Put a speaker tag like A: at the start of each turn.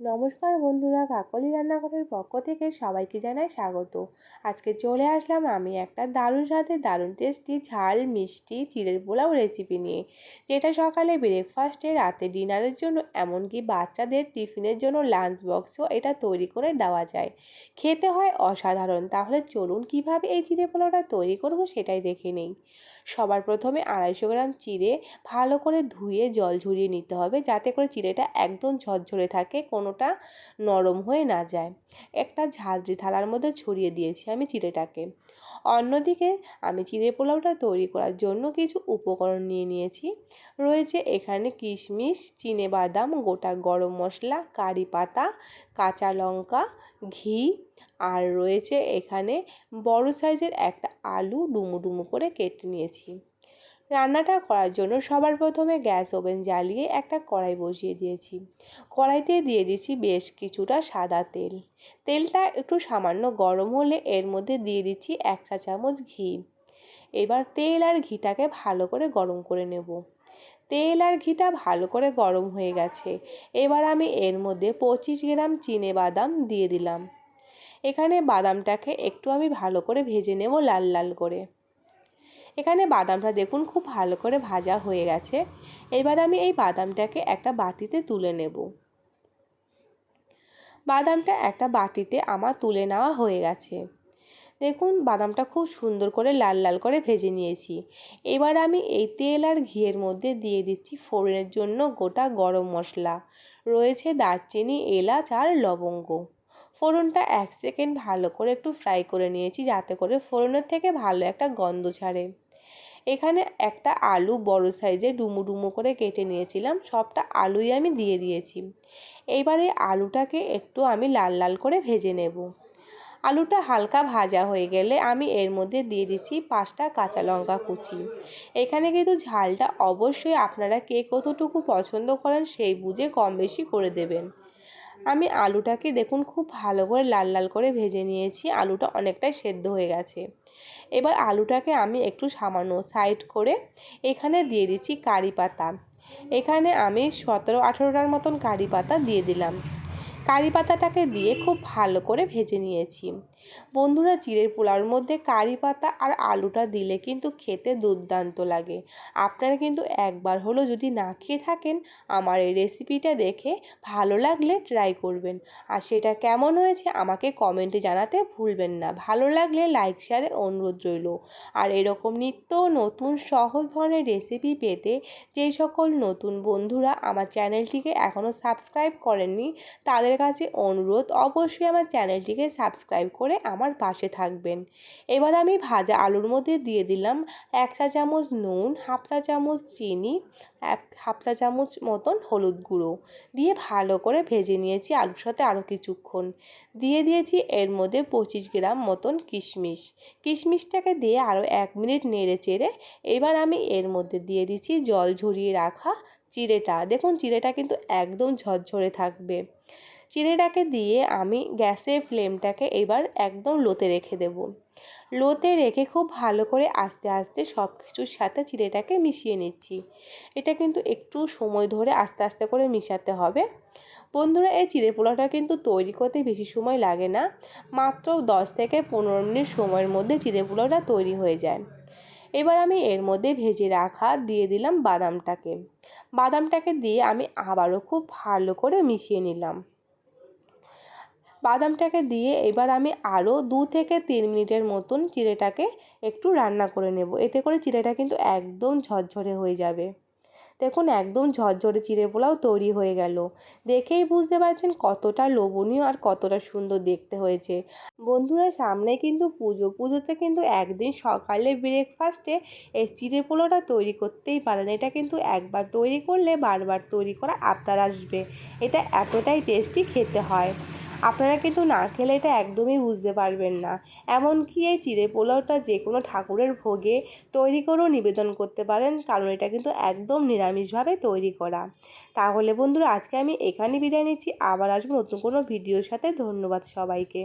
A: নমস্কার বন্ধুরা, কাকলি রান্নাঘরের পক্ষ থেকে সবাইকে জানাই স্বাগত। আজকে চলে আসলাম আমি একটা দারুণ সাথে দারুণ টেস্টি ঝাল, মিষ্টি, চিড়ের পোলাও রেসিপি নিয়ে, যেটা সকালে ব্রেকফাস্টে রাতে ডিনারের জন্য, এমনকি বাচ্চাদের টিফিনের জন্য লাঞ্চ বক্সও এটা তৈরি করে দেওয়া যায়। খেতে হয় অসাধারণ, তাহলে চলুন কীভাবে এই চিড়ে পোলাওটা তৈরি করব সেটাই দেখে নেই। সবার প্রথমে আড়াইশো গ্রাম চিড়ে ভালো করে ধুয়ে জল ঝরিয়ে নিতে হবে, যাতে করে চিড়েটা একদম ঝরঝরে থাকে কোনোটা নরম হয়ে না যায়। একটা ঝাঁঝরি থালার মধ্যে ছড়িয়ে দিয়েছি আমি চিড়েটাকে। অন্যদিকে আমি চিড়ে পোলাওটা তৈরি করার জন্য কিছু উপকরণ নিয়ে নিয়েছি। রয়েছে এখানে কিশমিশ চিনে বাদাম গোটা গরম মশলা, কারি পাতা, কাঁচা লঙ্কা, ঘি আর রয়েছে এখানে বড় সাইজের একটা আলু ডুমু ডুমু করে কেটে নিয়েছি। রান্নাটা করার জন্য সবার প্রথমে গ্যাস ওভেন জ্বালিয়ে একটা কড়াই বসিয়ে দিয়েছি। কড়াইতে দিয়ে দিয়েছি বেশ কিছুটা সাদা তেল। তেলটা একটু সামান্য গরম হলে এর মধ্যে দিয়ে দিচ্ছি এক চা চামচ ঘি। এবার তেল আর ঘিটাকে ভালো করে গরম করে নেব। তেল আর ঘিটা ভালো করে গরম হয়ে গেছে। এবার আমি এর মধ্যে পঁচিশ গ্রাম চিনে বাদাম দিয়ে দিলাম। এখানে বাদামটাকে একটু আমি ভালো করে ভেজে নেব লাল লাল করে। এখানে বাদামটা দেখুন খুব ভালো করে ভাজা হয়ে গেছে। এবার আমি এই বাদামটাকে একটা বাটিতে তুলে নেব। বাদামটা একটা বাটিতে আমার তুলে নেওয়া হয়ে গেছে। দেখুন বাদামটা খুব সুন্দর করে লাল লাল করে ভেজে নিয়েছি। এবার আমি এই তেল আর ঘিয়ের মধ্যে দিয়ে দিচ্ছি ফোড়নের জন্য গোটা গরম মশলা। রয়েছে দারচিনি, এলাচ আর লবঙ্গ। ফোড়নটা এক সেকেন্ড ভালো করে একটু ফ্রাই করে নিয়েছি যাতে করে ফোড়নের থেকে ভালো একটা গন্ধ ছাড়ে। এখানে একটা আলু বড় সাইজে ডুমু ডুমু করে কেটে নিয়েছিলাম। সবটা আলুই আমি দিয়ে দিয়েছি। এইবারে আলুটাকে একটু আমি লাল লাল করে ভেজে নেব। আলুটা হালকা ভাজা হয়ে গেলে আমি এর মধ্যে দিয়ে দিচ্ছি পাঁচটা কাঁচা লঙ্কা কুচি। এখানে কিন্তু ঝালটা অবশ্যই আপনারা কে কতটুকু পছন্দ করেন সেই বুঝে কম বেশি করে দেবেন। আমি আলুটাকে দেখুন খুব ভালো করে লাল লাল করে ভেজে নিয়েছি, আলুটা অনেকটাই সেদ্ধ হয়ে গেছে। এবার আলুটাকে আমি একটু সামান্য সাইড করে এখানে দিয়ে দিচ্ছি কারি পাতা। এখানে আমি সতেরো আঠেরোটার মতন কারি পাতা দিয়ে দিলাম। কারি পাতাটাকে দিয়ে খুব ভালো করে ভেজে নিয়েছি। বন্ধুরা চিড়ের পোলাওর মধ্যে কারি পাতা আর আলুটা দিলে কিন্তু খেতে দুর্দান্ত লাগে। আপনারা কিন্তু একবার হলো যদি না খেয়ে থাকেন, আমার এই রেসিপিটা দেখে ভালো লাগলে ট্রাই করবেন। আর সেটা কেমন হয়েছে আমাকে কমেন্টে জানাতে ভুলবেন না। ভালো লাগলে লাইক, শেয়ারে অনুরোধ রইল। আর এরকম নিত্য নতুন সহজ ধরনের রেসিপি পেতে যেই সকল নতুন বন্ধুরা আমার চ্যানেলটিকে এখনও সাবস্ক্রাইব করেননি, তাদের কাছে অনুরোধ, অবশ্যই আমার চ্যানেলটিকে সাবস্ক্রাইব করে আমার পাশে থাকবেন। এবার আমি ভাজা আলুর মধ্যে দিয়ে দিলাম এক চা চামচ নুন, হাফ চা চামচ চিনি হাফ চা চামচ মতন হলুদ গুঁড়ো দিয়ে ভালো করে ভেজে নিয়েছি আলুর সাথে আরও কিছুক্ষণ। দিয়ে দিয়েছি এর মধ্যে পঁচিশ গ্রাম মতন কিশমিশ। কিশমিশটাকে দিয়ে আরও এক মিনিট নেড়ে চেড়ে এবার আমি এর মধ্যে দিয়ে দিচ্ছি জল ঝরিয়ে রাখা চিড়েটা। দেখুন, চিড়েটা কিন্তু একদম ঝরঝরে থাকবে। চিড়েটাকে দিয়ে আমি গ্যাসের ফ্লেমটাকে এবার একদম লোতে রেখে দেব। লোতে রেখে খুব ভালো করে আস্তে আস্তে সব কিছুর সাথে চিড়েটাকে মিশিয়ে নিচ্ছি। এটা কিন্তু একটু সময় ধরে আস্তে আস্তে করে মিশাতে হবে। বন্ধুরা, এই চিড়ে পোলাওটা কিন্তু তৈরি করতে বেশি সময় লাগে না। মাত্র দশ থেকে পনেরো মিনিট সময়ের মধ্যে চিড়ে পোলাওটা তৈরি হয়ে যায়। এবার আমি এর মধ্যে ভেজে রাখা দিয়ে দিলাম বাদামটাকে। বাদামটাকে দিয়ে আমি আবারও খুব ভালো করে মিশিয়ে নিলাম। বাদামটাকে দিয়ে এবার আমি আরও দু থেকে তিন মিনিটের মতন চিড়েটাকে একটু রান্না করে নেব। এতে করে চিড়েটা কিন্তু একদম ঝরঝরে হয়ে যাবে। দেখুন, একদম ঝরঝরে চিড়ে পোলাও তৈরি হয়ে গেল। দেখেই বুঝতে পারছেন কতটা লোভনীয় আর কতটা সুন্দর দেখতে হয়েছে। বন্ধুরা, সামনে কিন্তু পুজো। পুজোতে কিন্তু একদিন সকালে ব্রেকফাস্টে এই চিড়ে পোলাওটা তৈরি করতেই পারেন। এটা কিন্তু একবার তৈরি করলে বারবার তৈরি করা আবদার আসবে। এটা এতটাই টেস্টি খেতে হয়। আপনারা কিন্তু না খেলে এটা একদমই বুঝতে পারবেন না। এমনকি এই চিড়ে পোলাওটা যে কোনো ঠাকুরের ভোগে তৈরি করেও নিবেদন করতে পারেন, কারণ এটা কিন্তু একদম নিরামিষভাবে তৈরি করা। তাহলে বন্ধুরা, আজকে আমি এখানে বিদায় নিচ্ছি। আবার আসব নতুন কোনো ভিডিওর সাথে। ধন্যবাদ সবাইকে।